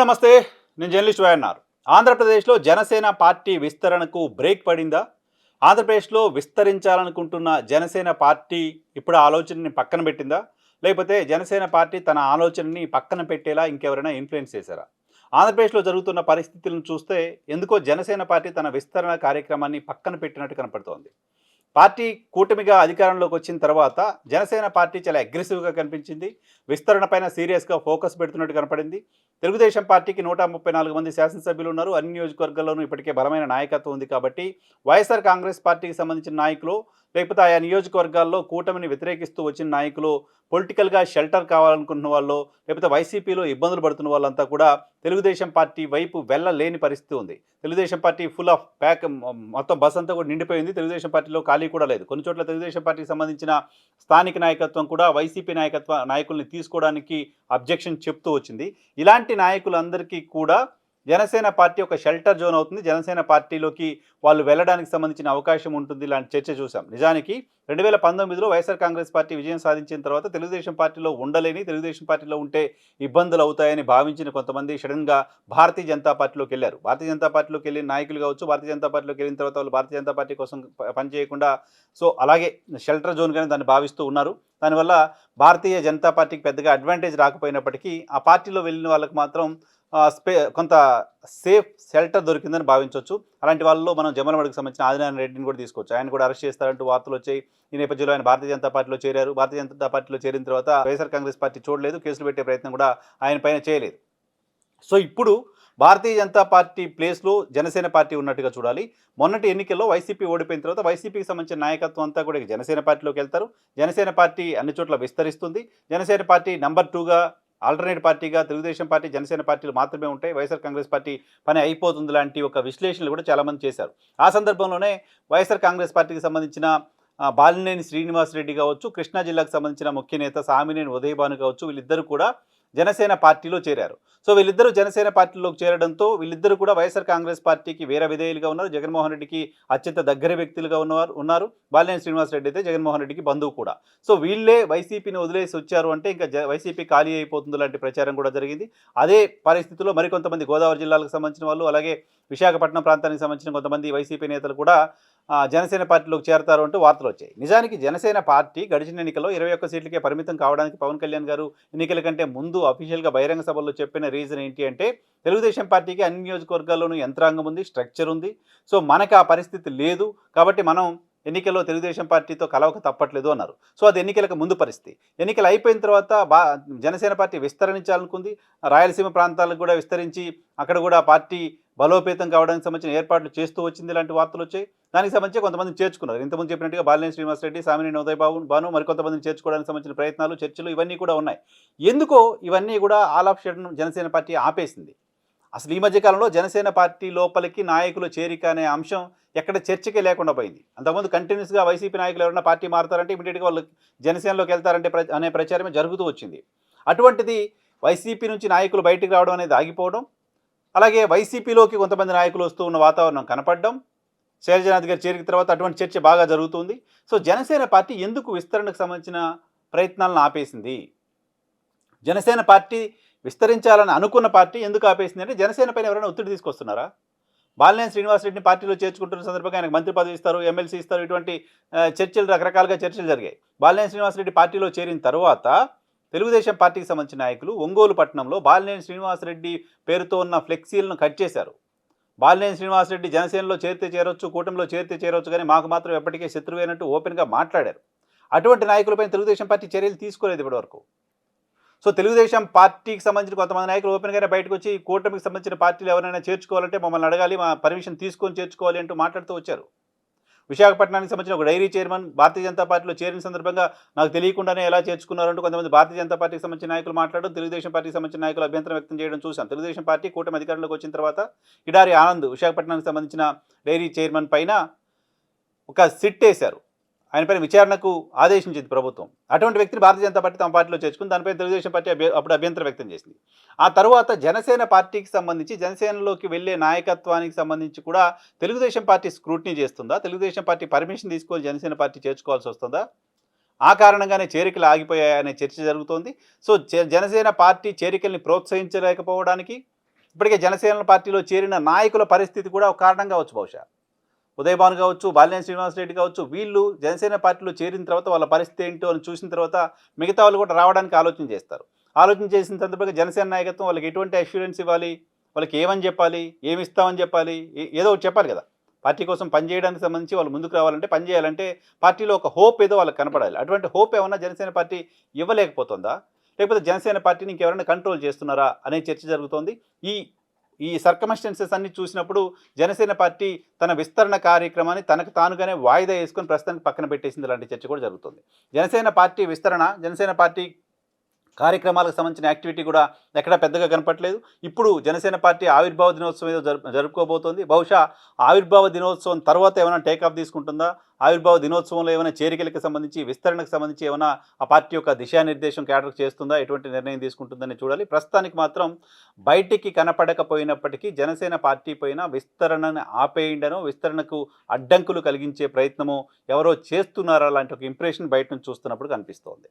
నమస్తే. నేను journalist YNR ఆంధ్రప్రదేశ్లో జనసేన పార్టీ విస్తరణకు బ్రేక్ పడిందా? ఆంధ్రప్రదేశ్లో విస్తరించాలనుకుంటున్న జనసేన పార్టీ ఇప్పుడు ఆలోచనని పక్కన పెట్టిందా? లేకపోతే జనసేన పార్టీ తన ఆలోచనని పక్కన పెట్టేలా ఇంకెవరైనా ఇన్ఫ్లుయెన్స్ చేశారా? ఆంధ్రప్రదేశ్లో జరుగుతున్న పరిస్థితులను చూస్తే ఎందుకో జనసేన పార్టీ తన విస్తరణ కార్యక్రమాన్ని పక్కన పెట్టినట్టు కనపడుతోంది. పార్టీ కూటమిగా అధికారంలోకి వచ్చిన తర్వాత జనసేన పార్టీ చాలా అగ్రెసివ్గా కనిపించింది. విస్తరణ పైన సీరియస్గా ఫోకస్ పెడుతున్నట్టు కనపడింది. తెలుగుదేశం పార్టీకి నూట ముప్పై నాలుగు మంది శాసనసభ్యులు ఉన్నారు. అన్ని నియోజకవర్గాల్లోనూ ఇప్పటికే బలమైన నాయకత్వం ఉంది కాబట్టి వైఎస్ఆర్ కాంగ్రెస్ పార్టీకి సంబంధించిన నాయకులు లేకపోతే ఆయా నియోజకవర్గాల్లో కూటమిని వ్యతిరేకిస్తూ వచ్చిన నాయకులు పొలిటికల్గా షెల్టర్ కావాలనుకుంటున్న వాళ్ళు లేకపోతే వైసీపీలో ఇబ్బందులు పడుతున్న వాళ్ళంతా కూడా తెలుగుదేశం పార్టీ వైపు వెళ్ళలేని పరిస్థితి ఉంది. Telugu Desam party full of pack మొత్తం బస్ అంతా కూడా నిండిపోయింది తెలుగుదేశం పార్టీలో ఖాళీ కూడా లేదు. కొన్ని చోట్ల తెలుగుదేశం పార్టీకి సంబంధించిన స్థానిక నాయకత్వం కూడా వైసీపీ నాయకత్వ నాయకుల్ని తీసుకోవడానికి అబ్జెక్షన్ చెప్తూ వచ్చింది. ఇలాంటి నాయకులందరికీ కూడా జనసేన పార్టీ ఒక షెల్టర్ జోన్ అవుతుంది. జనసేన పార్టీలోకి వాళ్ళు వెళ్ళడానికి సంబంధించిన అవకాశం ఉంటుంది ఇలాంటి చర్చ చూసాం నిజానికి రెండు వేల పంతొమ్మిదిలో వైఎస్ఆర్ కాంగ్రెస్ పార్టీ విజయం సాధించిన తర్వాత తెలుగుదేశం పార్టీలో ఉండలేని తెలుగుదేశం పార్టీలో ఉంటే ఇబ్బందులు అవుతాయని భావించిన కొంతమంది సడన్గా భారతీయ జనతా పార్టీలోకి వెళ్ళారు. భారతీయ జనతా పార్టీలోకి వెళ్ళిన నాయకులు కావచ్చు భారతీయ జనతా పార్టీలోకి వెళ్ళిన తర్వాత వాళ్ళు భారతీయ జనతా పార్టీ కోసం పనిచేయకుండా సో అలాగే షెల్టర్ జోన్గానే దాన్ని భావిస్తూ ఉన్నారు. దానివల్ల భారతీయ జనతా పార్టీకి పెద్దగా అడ్వాంటేజ్ రాకపోయినప్పటికీ ఆ పార్టీలో వెళ్ళిన వాళ్ళకి మాత్రం స్పే కొంత సేఫ్ షెల్టర్ దొరికిందని భావించవచ్చు. అలాంటి వాళ్ళలో మనం జమలమడికి సంబంధించిన ఆదినారాయణ రెడ్డిని కూడా తీసుకోవచ్చు. ఆయన కూడా అరెస్ట్ చేస్తారంటూ వార్తలు వచ్చాయి. ఈ నేపథ్యంలో ఆయన భారతీయ జనతా పార్టీలో చేరారు. భారతీయ జనతా పార్టీలో చేరిన తర్వాత వైఎస్ఆర్ కాంగ్రెస్ పార్టీ చూడలేదు. కేసులు పెట్టే ప్రయత్నం కూడా ఆయన పైన చేయలేదు. సో ఇప్పుడు భారతీయ జనతా పార్టీ ప్లేస్లో జనసేన పార్టీ ఉన్నట్టుగా చూడాలి. మొన్నటి ఎన్నికల్లో వైసీపీ ఓడిపోయిన తర్వాత వైసీపీకి సంబంధించిన నాయకత్వం అంతా కూడా జనసేన పార్టీలోకి వెళ్తారు. జనసేన పార్టీ అన్ని చోట్ల విస్తరిస్తుంది. జనసేన పార్టీ నెంబర్ టూగా ఆల్టర్నేట్ పార్టీగా తెలుగుదేశం పార్టీ జనసేన పార్టీలు మాత్రమే ఉంటాయి. వైఎస్ఆర్ కాంగ్రెస్ పార్టీ పని అయిపోతుంది లాంటి ఒక విశ్లేషణలు కూడా చాలామంది చేశారు. ఆ సందర్భంలోనే వైఎస్ఆర్ కాంగ్రెస్ పార్టీకి సంబంధించిన బాలినేని శ్రీనివాస్ రెడ్డి కావచ్చు కృష్ణా జిల్లాకు సంబంధించిన ముఖ్య నేత సామినేని ఉదయభాను కావచ్చు వీళ్ళిద్దరూ కూడా జనసేన పార్టీలో చేరారు. సో వీళ్ళిద్దరూ జనసేన పార్టీలోకి చేరడంతో వీళ్ళిద్దరూ కూడా వైఎస్ఆర్ కాంగ్రెస్ పార్టీకి వేరే విధేయులుగా ఉన్నారు. జగన్మోహన్ రెడ్డికి అత్యంత దగ్గర వ్యక్తులుగా ఉన్నవారు ఉన్నారు. బాలినేని శ్రీనివాసరెడ్డి అయితే జగన్మోహన్ రెడ్డికి బంధువు కూడా. సో వీళ్ళే వైసీపీని వదిలేసి వచ్చారు అంటే ఇంకా జ- వైసీపీ ఖాళీ అయిపోతుంది లాంటి ప్రచారం కూడా జరిగింది. అదే పరిస్థితిలో మరికొంతమంది గోదావరి జిల్లాలకు సంబంధించిన వాళ్ళు అలాగే విశాఖపట్నం ప్రాంతానికి సంబంధించిన కొంతమంది వైసీపీ నేతలు కూడా జనసేన పార్టీలోకి చేరతారు అంటూ వార్తలు వచ్చాయి. నిజానికి జనసేన పార్టీ గడిచిన ఎన్నికల్లో ఇరవై ఒక్క సీట్లకే పరిమితం కావడానికి పవన్ కళ్యాణ్ గారు ఎన్నికల కంటే ముందు అఫీషియల్గా బహిరంగ సభల్లో చెప్పిన రీజన్ ఏంటి అంటే తెలుగుదేశం పార్టీకి అన్ని నియోజకవర్గాల్లోనూ యంత్రాంగం ఉంది స్ట్రక్చర్ ఉంది. సో మనకు ఆ పరిస్థితి లేదు. కాబట్టి మనం ఎన్నికల్లో తెలుగుదేశం పార్టీతో కలవక తప్పట్లేదు అన్నారు. సో అది ఎన్నికలకు ముందు పరిస్థితి. ఎన్నికలు అయిపోయిన తర్వాత బా జనసేన పార్టీ విస్తరించాలనుకుంది. రాయలసీమ ప్రాంతాలకు కూడా విస్తరించి అక్కడ కూడా పార్టీ బలోపేతం కావడానికి సంబంధించిన ఏర్పాట్లు చేస్తూ వచ్చింది ఇలాంటి వార్తలు వచ్చాయి. దానికి సంబంధించి కొంతమంది చేర్చుకున్నారు. ఇంతకుముందు చెప్పినట్టుగా బాలినేని శ్రీనివాస్ రెడ్డి సామినేని ఉదయబాబు బాను మరికొంతమందిని చేర్చుకోవడానికి సంబంధించిన ప్రయత్నాలు చర్చలు ఇవన్నీ కూడా ఉన్నాయి. ఎందుకో ఇవన్నీ కూడా ఆల్ ఆఫ్ షెడ్ జనసేన పార్టీ ఆపేసింది. అసలు ఈ మధ్యకాలంలో జనసేన పార్టీ లోపలికి నాయకులు చేరిక అనే అంశం ఎక్కడ చర్చకే లేకుండా పోయింది. అంతకుముందు కంటిన్యూస్గా వైసీపీ నాయకులు ఎవరైనా పార్టీ మారుతారంటే ఇమీడియట్గా వాళ్ళు జనసేనలోకి వెళ్తారంటే ప్ర అనే ప్రచారమే జరుగుతూ వచ్చింది. అటువంటిది వైసీపీ నుంచి నాయకులు బయటకు రావడం అనేది ఆగిపోవడం అలాగే వైసీపీలోకి కొంతమంది నాయకులు వస్తూ ఉన్న వాతావరణం కనపడడం శైలజనాథ్ గారి చేరిక తర్వాత అటువంటి చర్చ బాగా జరుగుతుంది. సో జనసేన పార్టీ ఎందుకు విస్తరణకు సంబంధించిన ప్రయత్నాలను ఆపేసింది? జనసేన పార్టీ విస్తరించాలని అనుకున్న పార్టీ ఎందుకు ఆపేసింది అంటే జనసేన పైన ఎవరైనా ఒత్తిడి తీసుకొస్తున్నారా? బాలినేని శ్రీనివాసరెడ్డిని పార్టీలో చేర్చుకుంటున్న సందర్భంగా ఆయనకు మంత్రి పదవి ఇస్తారు ఎమ్మెల్సీ ఇస్తారు ఇటువంటి చర్చలు రకరకాలుగా చర్చలు జరిగాయి. బాలినేని శ్రీనివాసరెడ్డి పార్టీలో చేరిన తర్వాత తెలుగుదేశం పార్టీకి సంబంధించిన నాయకులు ఒంగోలు పట్టణంలో బాలినేని శ్రీనివాసరెడ్డి పేరుతో ఉన్న ఫ్లెక్సీలను కట్ చేశారు. బాలినేని శ్రీనివాసరెడ్డి జనసేనలో చేరితే చేరొచ్చు కూటమిలో చేరితే చేరొచ్చు కానీ మాకు మాత్రం ఎప్పటికే శత్రువేనట్టు ఓపెన్గా మాట్లాడారు. అటువంటి నాయకులపై తెలుగుదేశం పార్టీ చర్యలు తీసుకోలేదు ఇప్పటివరకు. సో తెలుగుదేశం పార్టీకి సంబంధించిన కొంతమంది నాయకులు ఓపెన్గానే బయటకు వచ్చి కూటమికి సంబంధించిన పార్టీలు ఎవరైనా చేర్చుకోవాలంటే మమ్మల్ని అడగాలి మా పర్మిషన్ తీసుకొని చేర్చుకోవాలి అంటూ మాట్లాడుతూ వచ్చారు. విశాఖపట్నానికి సంబంధించిన ఒక డైరీ చైర్మన్ భారతీయ జనతా పార్టీలో చేరిన సందర్భంగా నాకు తెలియకుండానే ఎలా చేర్చుకున్నారంటూ కొంతమంది భారతీయ జనతా పార్టీకి సంబంధించిన నాయకులు మాట్లాడడం తెలుగుదేశం పార్టీకి సంబంధించిన నాయకులు అభ్యంతరం వ్యక్తం చేయడం చూశాం తెలుగుదేశం పార్టీ కూటమి అధికారంలోకి వచ్చిన తర్వాత ఇడారి ఆనంద్ విశాఖపట్నానికి సంబంధించిన డైరీ చైర్మన్ పైన ఒక సిట్ వేశారు ఆయనపైన విచారణకు ఆదేశించింది ప్రభుత్వం. అటువంటి వ్యక్తిని భారతీయ జనతా పార్టీ తమ పార్టీలో చేర్చుకుని దానిపై తెలుగుదేశం పార్టీ అప్పుడు అభ్యంతరం వ్యక్తం చేసింది. ఆ తర్వాత జనసేన పార్టీకి సంబంధించి జనసేనలోకి వెళ్ళే నాయకత్వానికి సంబంధించి కూడా తెలుగుదేశం పార్టీ స్క్రూటినీ చేస్తుందా? తెలుగుదేశం పార్టీ పర్మిషన్ తీసుకొని జనసేన పార్టీ చేర్చుకోవాల్సి వస్తుందా? ఆ కారణంగానే చేరికలు ఆగిపోయాయనే చర్చ జరుగుతోంది. సో జ- జనసేన పార్టీ చేరికల్ని ప్రోత్సహించలేకపోవడానికి ఇప్పటికే జనసేన పార్టీలో చేరిన నాయకుల పరిస్థితి కూడా ఒక కారణం కావచ్చు బహుశా. ఉదయ్ కావచ్చు బాలినేని శ్రీనివాస్ రెడ్డి కావచ్చు వీళ్ళు జనసేన పార్టీలో చేరిన తర్వాత వాళ్ళ పరిస్థితి ఏంటో అని చూసిన తర్వాత మిగతా వాళ్ళు కూడా రావడానికి ఆలోచన చేస్తారు. ఆలోచన చేసిన సందర్భంగా జనసేన నాయకత్వం వాళ్ళకి ఎటువంటి అష్యూరెన్స్ ఇవ్వాలి? వాళ్ళకి ఏమని చెప్పాలి? ఏమి ఇస్తామని చెప్పాలి? ఏ- ఏదో ఒకటి చెప్పాలి కదా. పార్టీ కోసం పనిచేయడానికి సంబంధించి వాళ్ళు ముందుకు రావాలంటే పని చేయాలంటే పార్టీలో ఒక హోప్ ఏదో వాళ్ళకి కనపడాలి. అటువంటి హోప్ ఏమన్నా జనసేన పార్టీ ఇవ్వలేకపోతుందా? లేకపోతే జనసేన పార్టీని ఇంకెవరైనా కంట్రోల్ చేస్తున్నారా? అనే చర్చ జరుగుతోంది. ఈ ఈ సర్కమస్టెన్సెస్ అన్ని చూసినప్పుడు జనసేన పార్టీ తన విస్తరణ కార్యక్రమాన్ని తనకు తానుగానే వాయిదా వేసుకొని ప్రస్తుతానికి పక్కన పెట్టేసింది లాంటి చర్చ కూడా జరుగుతుంది. జనసేన పార్టీ విస్తరణ జనసేన పార్టీ కార్యక్రమాలకు సంబంధించిన యాక్టివిటీ కూడా ఎక్కడా పెద్దగా కనపట్లేదు ఇప్పుడు జనసేన పార్టీ ఆవిర్భావ దినోత్సవం ఏదో జరుపు జరుపుకోబోతోంది. బహుశా ఆవిర్భావ దినోత్సవం తర్వాత ఏమైనా టేకాఫ్ తీసుకుంటుందా? ఆవిర్భావ దినోత్సవంలో ఏమైనా చేరికలకు సంబంధించి విస్తరణకు సంబంధించి ఏమైనా ఆ పార్టీ యొక్క దిశానిర్దేశం క్యాడర్ చేస్తుందా? ఎటువంటి నిర్ణయం తీసుకుంటుందని చూడాలి. ప్రస్తుతానికి మాత్రం బయటికి కనపడకపోయినప్పటికీ జనసేన పార్టీ పైన విస్తరణను ఆపేయండనో విస్తరణకు అడ్డంకులు కలిగించే ప్రయత్నము ఎవరో చేస్తున్నారా? లాంటి ఒక ఇంప్రెషన్ బయట నుంచి చూస్తున్నప్పుడు కనిపిస్తోంది.